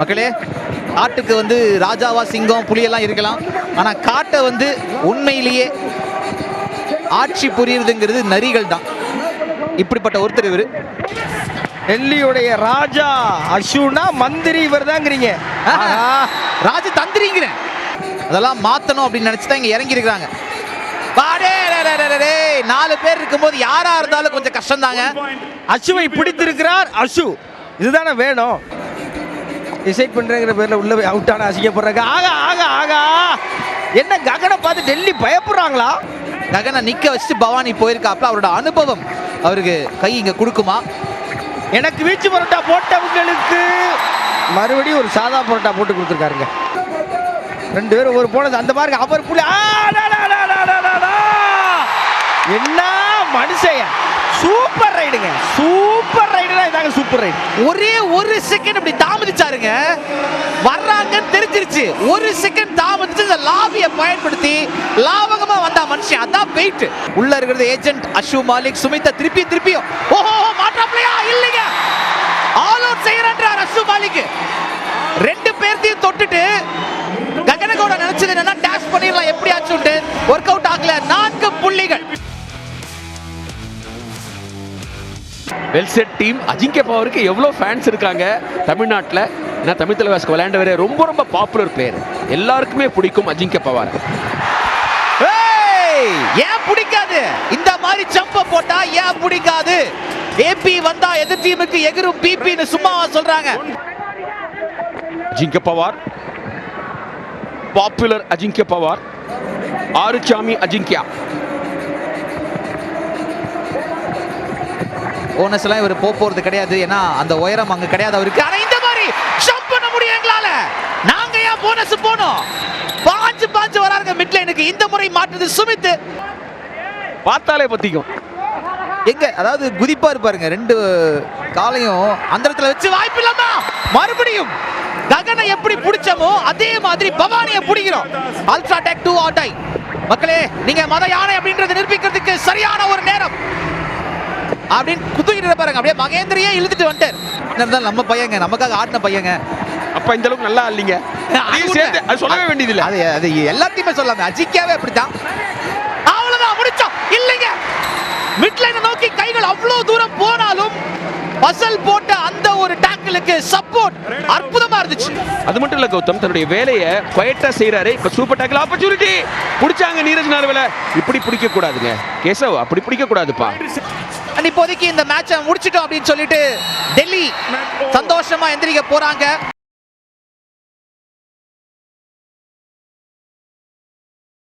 மக்களே காட்டுக்கு வந்து ராஜாவா சிங்கம் புலியெல்லாம் இருக்கலாம். ஆனா காட்டை வந்து உண்மையிலேயே ஆட்சி புரியுறதுங்கிறது நரிகள் தான். இப்படிப்பட்ட ஒருத்தர் இவரு. டெல்லியுடைய ராஜா அஷுனா மந்திரி இவர் தாங்கிறீங்க. ராஜ தந்திரிங்கிறேன் அதெல்லாம் மாத்தணும் அப்படின்னு நினைச்சு தான் இங்க இறங்கி இருக்காங்க நாலு பேர் இருக்கும்போது யாரா இருந்தாலும் கொஞ்சம் கஷ்டம் தாங்க அஷுவை பிடித்திருக்கிறார் அஷு இதுதானே வேணும். டிசைட் பண்றேங்கிற பேர்ல உள்ள போய் அவுட் ஆன அசிங்கப்படுறாங்க ஆகா ஆகா ஆகா. என்ன ககனை பார்த்து டெல்லி பயப்படுறாங்களா? ககனை நிக்க வச்சுட்டு பவானி போயிருக்காப்ல அவரோட அனுபவம் அவருக்கு கை இங்க கொடுக்குமா? எனக்கு வீச்சு பரோட்டா போட்டவங்களுக்கு மறுபடியும் ஒரு சாதா பரோட்டா போட்டு கொடுத்துருக்காருங்க. ரெண்டு பேரும் ஒரு போனது அந்த பாருங்க அவர் புள்ளி. என்ன மனுஷன்? சூப்பர் ரைடுங்க. சூப்பர் ரைடுனா இதாங்க சூப்பர் ரைடு. ஒரே ஒரு செகண்ட் இப்படி வர்றாங்க வர்றாங்கன்னு தெரிஞ்சிருச்சு. ஒரு செகண்ட் தாமதிச்சு இந்த லாபியை பயன்படுத்தி லாபகமா வந்தா மனுஷன். அதான் பெயிட் உள்ள இருக்கிறது ஏஜென்ட் அஷு மாலிக் சுமிதா திருப்பி திருப்பியும். ஓஹோ மாற்றாப்லையா இல்லைங்க. ஆல் அவுட் செய்யறார் அஷு மாலிக். ரெண்டு பேர்த்தையும் தொட்டுட்டு ககனகோட நினைச்சது என்னன்னா டேஷ் பண்ணிடலாம். எப்படியாச்சும் ஒர்க் அவுட் ஆகல. நான்கு புள்ளிகள். வெல்செட் டீம் அஜிங்க பவருக்கு எவ்வளோ ஃபேன்ஸ் இருக்காங்க தமிழ்நாட்டில்? ஏன்னா தமிழ் தலைவாஸ்க்கு விளையாண்டவர் ரொம்ப ரொம்ப பாப்புலர் பிளேயர் எல்லாருக்குமே பிடிக்கும் அஜிங்கிய பவார். ஏன் பிடிக்காது? இந்த மாதிரி ஜம்ப போட்டா ஏன் பிடிக்காது? ஏபி வந்தா எதிர் டீமுக்கு எகிரும் பிபின்னு சும்மாவா சொல்றாங்க. அஜிங்கிய பவார். பாப்புலர் அஜிங்கிய பவார். ஆறுசாமி அஜிங்கியா. போனஸ் எல்லாம் இவர் போக போறது கிடையாது. ஏன்னா அந்த உயரம் அங்க கிடையாது அவருக்கு. ஆனா இந்த மாதிரி ஜம்ப் பண்ண முடியும் எங்களால நாங்க ஏன் போனஸ் போனோம் பாஞ்சு பாஞ்சு வராருங்க மிட் லைனுக்கு இந்த முறை மாற்றுது சுமித் பார்த்தாலே பத்திக்கும். எங்க? அதாவது குதிப்பா இருப்பாருங்க. ரெண்டு காலையும் அந்த இடத்துல வச்சு வாய்ப்பு இல்லாம மறுபடியும் ககனை எப்படி பிடிச்சமோ அதே மாதிரி பவானியை பிடிக்கிறோம். அல்ட்ரா டெக் டூ ஆட்டை மக்களே நீங்க மத யானை அப்படின்றத நிரூபிக்கிறதுக்கு சரியான ஒரு நேரம். அப்படின்னு குத்துக்கிட்டு பாருங்க அப்படியே மகேந்திரியே இழுத்துட்டு வந்துட்டார். இருந்தாலும் நம்ம பையங்க. நமக்காக ஆடின பையங்க. அப்ப இந்த அளவுக்கு நல்லா இல்லைங்க. சேர்த்து அது சொல்லவே வேண்டியதில்லை. அது அது எல்லாத்தையுமே சொல்லாம அஜிக்காவே அப்படித்தான். அவ்வளவுதான் முடிச்சோம். இல்லைங்க. மிட்லைனை நோக்கி கைகள் அவ்வளவு தூரம் போனாலும் பசல் போட்ட அந்த ஒரு டேக்கிளுக்கு சப்போர்ட் அற்புதமா இருந்துச்சு. அது மட்டும் இல்ல கௌதம் தன்னுடைய வேலையை குவைட்டா செய்யறாரு இப்ப சூப்பர் டேக்கிள் ஆப்பர்ச்சுனிட்டி பிடிச்சாங்க நீரஜ் நார்வல. இப்படி பிடிக்க கூடாதுங்க. கேசவ் அப்படி பிடிக்க கூடாதுப்பா. இப்போதைக்கு இந்த மேட்சை முடிச்சிட்டோம் அப்படின்னு சொல்லிட்டு டெல்லி சந்தோஷமா எந்திரிக்க போறாங்க.